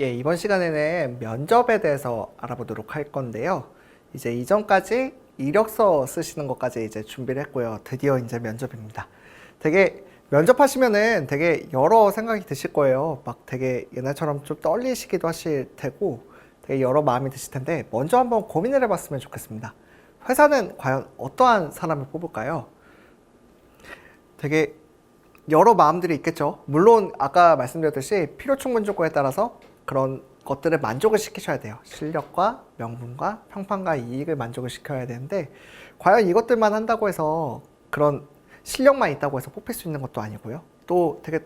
예, 이번 시간에는 면접에 대해서 알아보도록 할 건데요. 이제 이전까지 이력서 쓰시는 것까지 이제 준비를 했고요. 드디어 이제 면접입니다. 되게 면접하시면은 되게 여러 생각이 드실 거예요. 막 되게 옛날처럼 좀 떨리시기도 하실 테고 되게 여러 마음이 드실 텐데 먼저 한번 고민을 해봤으면 좋겠습니다. 회사는 과연 어떠한 사람을 뽑을까요? 되게 여러 마음들이 있겠죠. 물론 아까 말씀드렸듯이 필요 충분 조건에 따라서 그런 것들을 만족을 시키셔야 돼요. 실력과 명분과 평판과 이익을 만족을 시켜야 되는데 과연 이것들만 한다고 해서 그런 실력만 있다고 해서 뽑힐 수 있는 것도 아니고요. 또 되게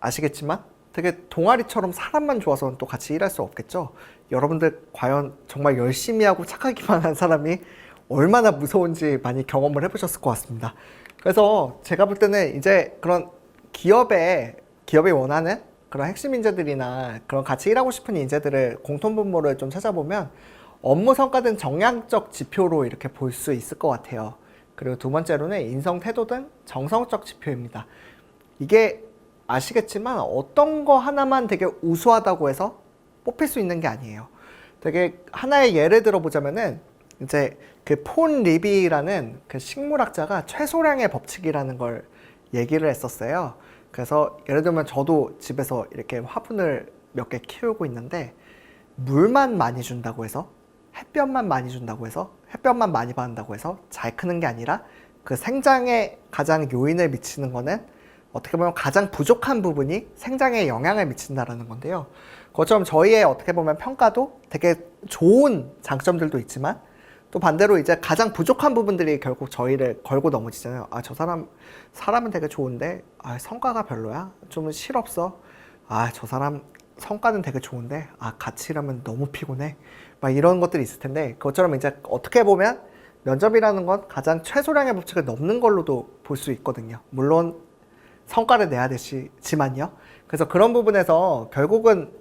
아시겠지만 되게 동아리처럼 사람만 좋아서는 또 같이 일할 수 없겠죠. 여러분들 과연 정말 열심히 하고 착하기만 한 사람이 얼마나 무서운지 많이 경험을 해보셨을 것 같습니다. 그래서 제가 볼 때는 이제 그런 기업에 기업이 원하는 그런 핵심 인재들이나 그런 같이 일하고 싶은 인재들을 공통 분모를 좀 찾아보면 업무 성과 등 정량적 지표로 이렇게 볼 수 있을 것 같아요. 그리고 두 번째로는 인성 태도 등 정성적 지표입니다. 이게 아시겠지만 어떤 거 하나만 되게 우수하다고 해서 뽑힐 수 있는 게 아니에요. 되게 하나의 예를 들어보자면은 이제 그 폰 리비라는 그 식물학자가 최소량의 법칙이라는 걸 얘기를 했었어요. 그래서 예를 들면 저도 집에서 이렇게 화분을 몇 개 키우고 있는데 물만 많이 준다고 해서 햇볕만 많이 준다고 해서 햇볕만 많이 받는다고 해서 잘 크는 게 아니라 그 생장에 가장 요인을 미치는 거는 어떻게 보면 가장 부족한 부분이 생장에 영향을 미친다라는 건데요. 그것처럼 저희의 어떻게 보면 평가도 되게 좋은 장점들도 있지만 또 반대로 이제 가장 부족한 부분들이 결국 저희를 걸고 넘어지잖아요. 아, 저 사람, 사람은 되게 좋은데, 아, 성과가 별로야? 좀 실없어? 아, 저 사람 성과는 되게 좋은데, 아, 같이 일하면 너무 피곤해? 막 이런 것들이 있을 텐데, 그것처럼 이제 어떻게 보면 면접이라는 건 가장 최소량의 법칙을 넘는 걸로도 볼 수 있거든요. 물론 성과를 내야 되지만요. 그래서 그런 부분에서 결국은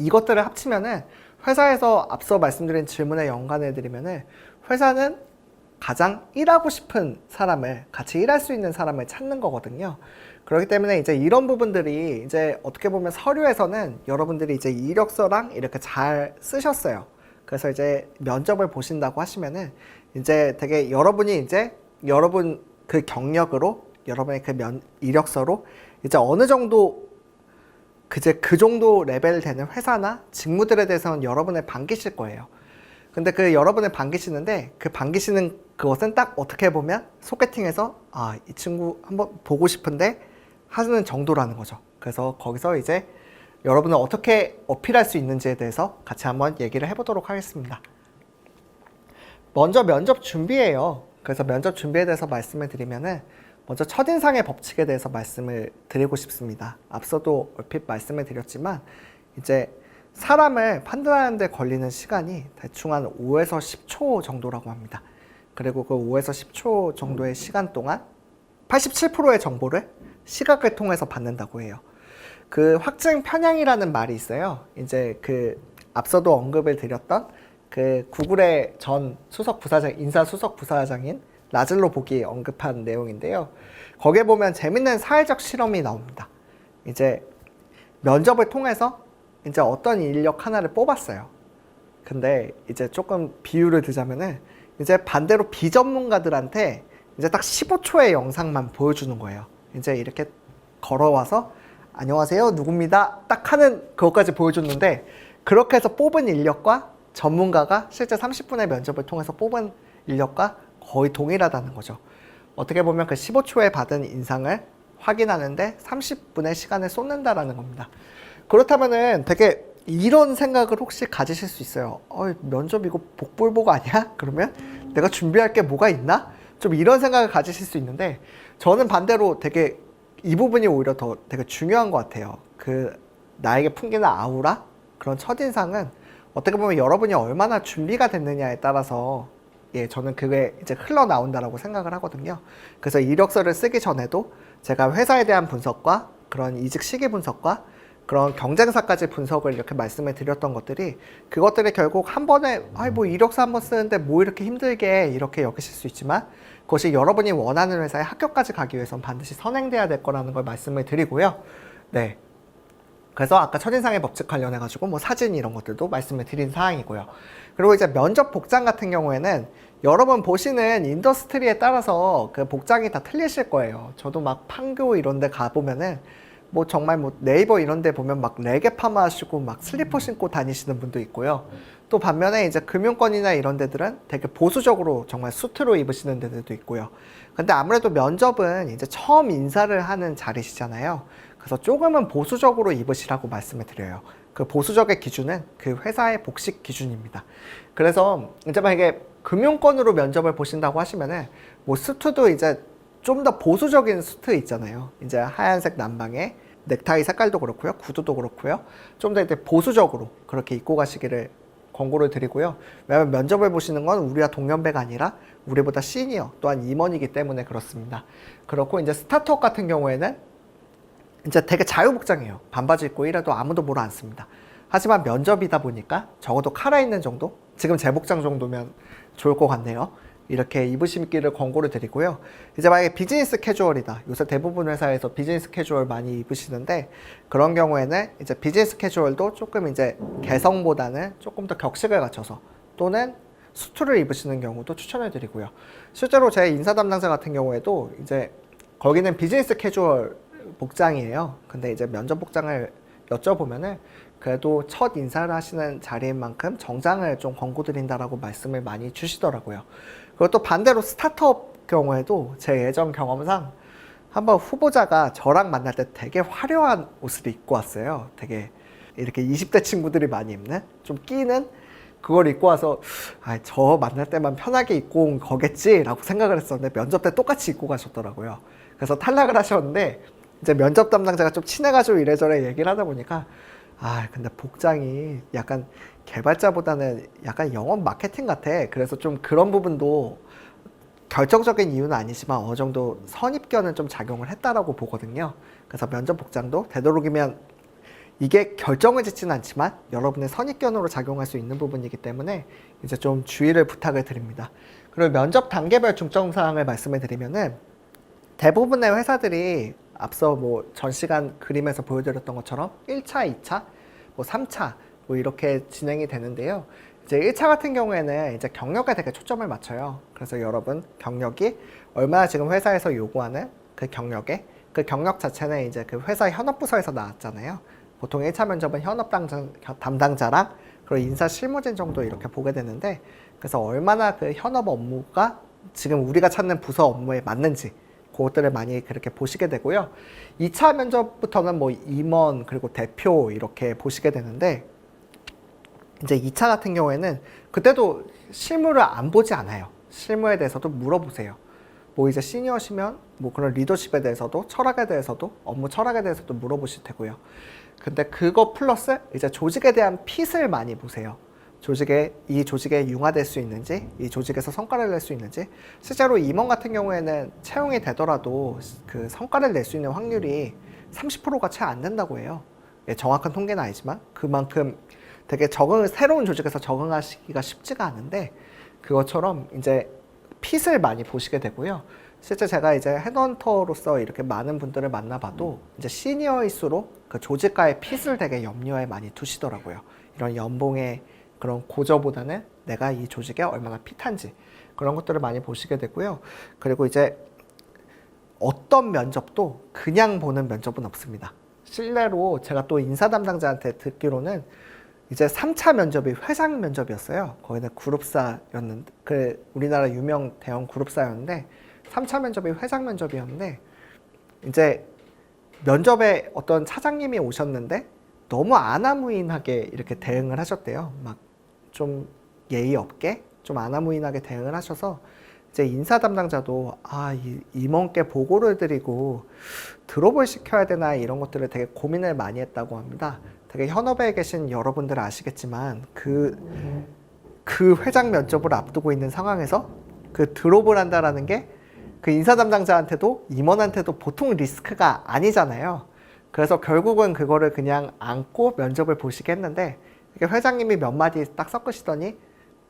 이것들을 합치면은 회사에서 앞서 말씀드린 질문에 연관해 드리면은 회사는 가장 일하고 싶은 사람을 같이 일할 수 있는 사람을 찾는 거거든요. 그렇기 때문에 이제 이런 부분들이 이제 어떻게 보면 서류에서는 여러분들이 이제 이력서랑 이렇게 잘 쓰셨어요. 그래서 이제 면접을 보신다고 하시면은 이제 되게 여러분이 이제 여러분 그 경력으로 여러분의 그 면 이력서로 이제 어느 정도 그제 그 정도 레벨 되는 회사나 직무들에 대해서는 여러분을 반기실 거예요. 근데 그 여러분을 반기시는데 그 반기시는 그것은 딱 어떻게 보면 소개팅에서 아, 이 친구 한번 보고 싶은데 하는 정도라는 거죠. 그래서 거기서 이제 여러분은 어떻게 어필할 수 있는지에 대해서 같이 한번 얘기를 해보도록 하겠습니다. 먼저 면접 준비예요. 그래서 면접 준비에 대해서 말씀을 드리면은 먼저 첫인상의 법칙에 대해서 말씀을 드리고 싶습니다. 앞서도 얼핏 말씀을 드렸지만 이제 사람을 판단하는 데 걸리는 시간이 대충 한 5에서 10초 정도라고 합니다. 그리고 그 5에서 10초 정도의 시간 동안 87%의 정보를 시각을 통해서 받는다고 해요. 그 확증 편향이라는 말이 있어요. 이제 그 앞서도 언급을 드렸던 그 구글의 전 수석 부사장, 인사 수석 부사장인 라즐로 복이 언급한 내용인데요. 거기에 보면 재밌는 사회적 실험이 나옵니다. 이제 면접을 통해서 이제 어떤 인력 하나를 뽑았어요. 근데 이제 조금 비유를 드자면은 이제 반대로 비전문가들한테 이제 딱 15초의 영상만 보여주는 거예요. 이제 이렇게 걸어와서 안녕하세요 누굽니다 딱 하는 그것까지 보여줬는데 그렇게 해서 뽑은 인력과 전문가가 실제 30분의 면접을 통해서 뽑은 인력과 거의 동일하다는 거죠. 어떻게 보면 그 15초에 받은 인상을 확인하는데 30분의 시간을 쏟는다라는 겁니다. 그렇다면은 되게 이런 생각을 혹시 가지실 수 있어요. 어, 면접 이거 복불복 아니야? 그러면 내가 준비할 게 뭐가 있나? 좀 이런 생각을 가지실 수 있는데 저는 반대로 되게 이 부분이 오히려 더 되게 중요한 것 같아요. 그 나에게 풍기는 아우라 그런 첫인상은 어떻게 보면 여러분이 얼마나 준비가 됐느냐에 따라서 예, 저는 그게 이제 흘러나온다라고 생각을 하거든요. 그래서 이력서를 쓰기 전에도 제가 회사에 대한 분석과 그런 이직 시기 분석과 그런 경쟁사까지 분석을 이렇게 말씀을 드렸던 것들이 그것들이 결국 한 번에 아이 뭐 이력서 한 번 쓰는데 뭐 이렇게 힘들게 이렇게 여기실 수 있지만 그것이 여러분이 원하는 회사에 합격까지 가기 위해선 반드시 선행돼야 될 거라는 걸 말씀을 드리고요. 네. 그래서 아까 첫인상의 법칙 관련해 가지고 뭐 사진 이런 것들도 말씀을 드린 사항이고요. 그리고 이제 면접 복장 같은 경우에는 여러분 보시는 인더스트리에 따라서 그 복장이 다 틀리실 거예요. 저도 막 판교 이런 데 가보면은 뭐 정말 뭐 네이버 이런 데 보면 막 레게 파마 하시고 막 슬리퍼 신고 다니시는 분도 있고요. 또 반면에 이제 금융권이나 이런 데들은 되게 보수적으로 정말 수트로 입으시는 데들도 있고요. 근데 아무래도 면접은 이제 처음 인사를 하는 자리시잖아요. 그래서 조금은 보수적으로 입으시라고 말씀을 드려요. 그 보수적의 기준은 그 회사의 복식 기준입니다. 그래서 이제 만약에 금융권으로 면접을 보신다고 하시면은 뭐 수트도 이제 좀 더 보수적인 수트 있잖아요. 이제 하얀색 남방에 넥타이 색깔도 그렇고요. 구두도 그렇고요. 좀 더 이제 보수적으로 그렇게 입고 가시기를 권고를 드리고요. 왜냐하면 면접을 보시는 건 우리와 동년배가 아니라 우리보다 시니어 또한 임원이기 때문에 그렇습니다. 그렇고 이제 스타트업 같은 경우에는 이제 되게 자유복장이에요. 반바지 입고 이래도 아무도 뭐라 안 씁니다. 하지만 면접이다 보니까 적어도 카라 있는 정도? 지금 제 복장 정도면 좋을 것 같네요. 이렇게 입으시기를 권고를 드리고요. 이제 만약에 비즈니스 캐주얼이다. 요새 대부분 회사에서 비즈니스 캐주얼 많이 입으시는데 그런 경우에는 이제 비즈니스 캐주얼도 조금 이제 개성보다는 조금 더 격식을 갖춰서 또는 수트를 입으시는 경우도 추천을 드리고요. 실제로 제 인사 담당자 같은 경우에도 이제 거기는 비즈니스 캐주얼 복장이에요. 근데 이제 면접 복장을 여쭤보면은 그래도 첫 인사를 하시는 자리인 만큼 정장을 좀 권고드린다라고 말씀을 많이 주시더라고요. 그리고 또 반대로 스타트업 경우에도 제 예전 경험상 한번 후보자가 저랑 만날 때 되게 화려한 옷을 입고 왔어요. 되게 이렇게 20대 친구들이 많이 입는 좀 끼는 그걸 입고 와서 아, 저 만날 때만 편하게 입고 온 거겠지라고 생각을 했었는데 면접 때 똑같이 입고 가셨더라고요. 그래서 탈락을 하셨는데 이제 면접 담당자가 좀 친해가지고 이래저래 얘기를 하다 보니까 아 근데 복장이 약간 개발자보다는 약간 영업 마케팅 같아. 그래서 좀 그런 부분도 결정적인 i유는 아니지만 어느 정도 선입견은 좀 작용을 했다라고 보거든요. 그래서 면접 복장도 되도록이면 이게 결정을 짓지는 않지만 여러분의 선입견으로 작용할 수 있는 부분이기 때문에 이제 좀 주의를 부탁을 드립니다. 그리고 면접 단계별 중점 사항을 말씀을 드리면은 대부분의 회사들이 앞서 뭐 전 시간 그림에서 보여드렸던 것처럼 1차, 2차, 뭐 3차 뭐 이렇게 진행이 되는데요. 이제 1차 같은 경우에는 이제 경력에 되게 초점을 맞춰요. 그래서 여러분 경력이 얼마나 지금 회사에서 요구하는 그 경력에 그 경력 자체는 이제 그 회사 현업 부서에서 나왔잖아요. 보통 1차 면접은 현업 담당, 담당자랑 그리고 인사 실무진 정도 이렇게 보게 되는데 그래서 얼마나 그 현업 업무가 지금 우리가 찾는 부서 업무에 맞는지 그것들을 많이 그렇게 보시게 되고요. 2차 면접부터는 뭐 임원 그리고 대표 이렇게 보시게 되는데 이제 2차 같은 경우에는 그때도 실무를 안 보지 않아요. 실무에 대해서도 물어보세요. 뭐 이제 시니어시면 뭐 그런 리더십에 대해서도 철학에 대해서도 업무 철학에 대해서도 물어보실 테고요. 근데 그거 플러스 이제 조직에 대한 핏을 많이 보세요. 조직에 이 조직에 융화될 수 있는지, 이 조직에서 성과를 낼 수 있는지. 실제로 임원 같은 경우에는 채용이 되더라도 그 성과를 낼 수 있는 확률이 30%가 채 안 된다고 해요. 예, 정확한 통계는 아니지만 그만큼 되게 적응 새로운 조직에서 적응하시기가 쉽지가 않은데 그것처럼 이제 핏을 많이 보시게 되고요. 실제 제가 이제 헤드헌터로서 이렇게 많은 분들을 만나봐도 이제 시니어일수록 그 조직과의 핏을 되게 염려에 많이 두시더라고요. 이런 연봉의 그런 고저보다는 내가 이 조직에 얼마나 핏한지 그런 것들을 많이 보시게 되고요. 그리고 이제 어떤 면접도 그냥 보는 면접은 없습니다. 실례로 제가 또 인사 담당자한테 듣기로는 이제 3차 면접이 회상 면접이었어요. 거기는 그룹사였는데, 그 우리나라 유명 대형 그룹사였는데, 3차 면접이 회상 면접이었는데, 이제 면접에 어떤 차장님이 오셨는데, 너무 아나무인하게 이렇게 대응을 하셨대요. 막 좀 예의 없게, 좀 아나무인하게 대응을 하셔서, 이제 인사 담당자도 아, 이 임원께 보고를 드리고 드롭을 시켜야 되나 이런 것들을 되게 고민을 많이 했다고 합니다. 되게 현업에 계신 여러분들 아시겠지만 그, 그 회장 면접을 앞두고 있는 상황에서 그 드롭을 한다라는 게 그 인사 담당자한테도 임원한테도 보통 리스크가 아니잖아요. 그래서 결국은 그거를 그냥 안고 면접을 보시게 했는데 이게 회장님이 몇 마디 딱 섞으시더니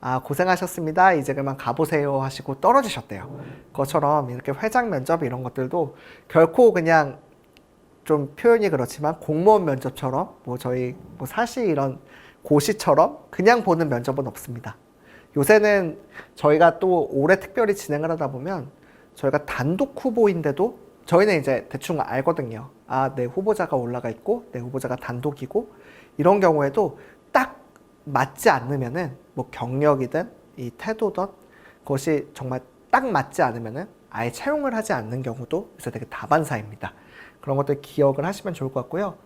아 고생하셨습니다. 이제 그만 가보세요 하시고 떨어지셨대요. 그것처럼 이렇게 회장 면접 이런 것들도 결코 그냥 좀 표현이 그렇지만 공무원 면접처럼 뭐 저희 뭐 사실 이런 고시처럼 그냥 보는 면접은 없습니다. 요새는 저희가 또 올해 특별히 진행을 하다 보면 저희가 단독 후보인데도 저희는 이제 대충 알거든요. 아, 내 후보자가 올라가 있고 내 후보자가 단독이고 이런 경우에도 딱 맞지 않으면은 뭐 경력이든 이 태도든 그것이 정말 딱 맞지 않으면은 아예 채용을 하지 않는 경우도 요새 되게 다반사입니다. 그런 것들 기억을 하시면 좋을 것 같고요.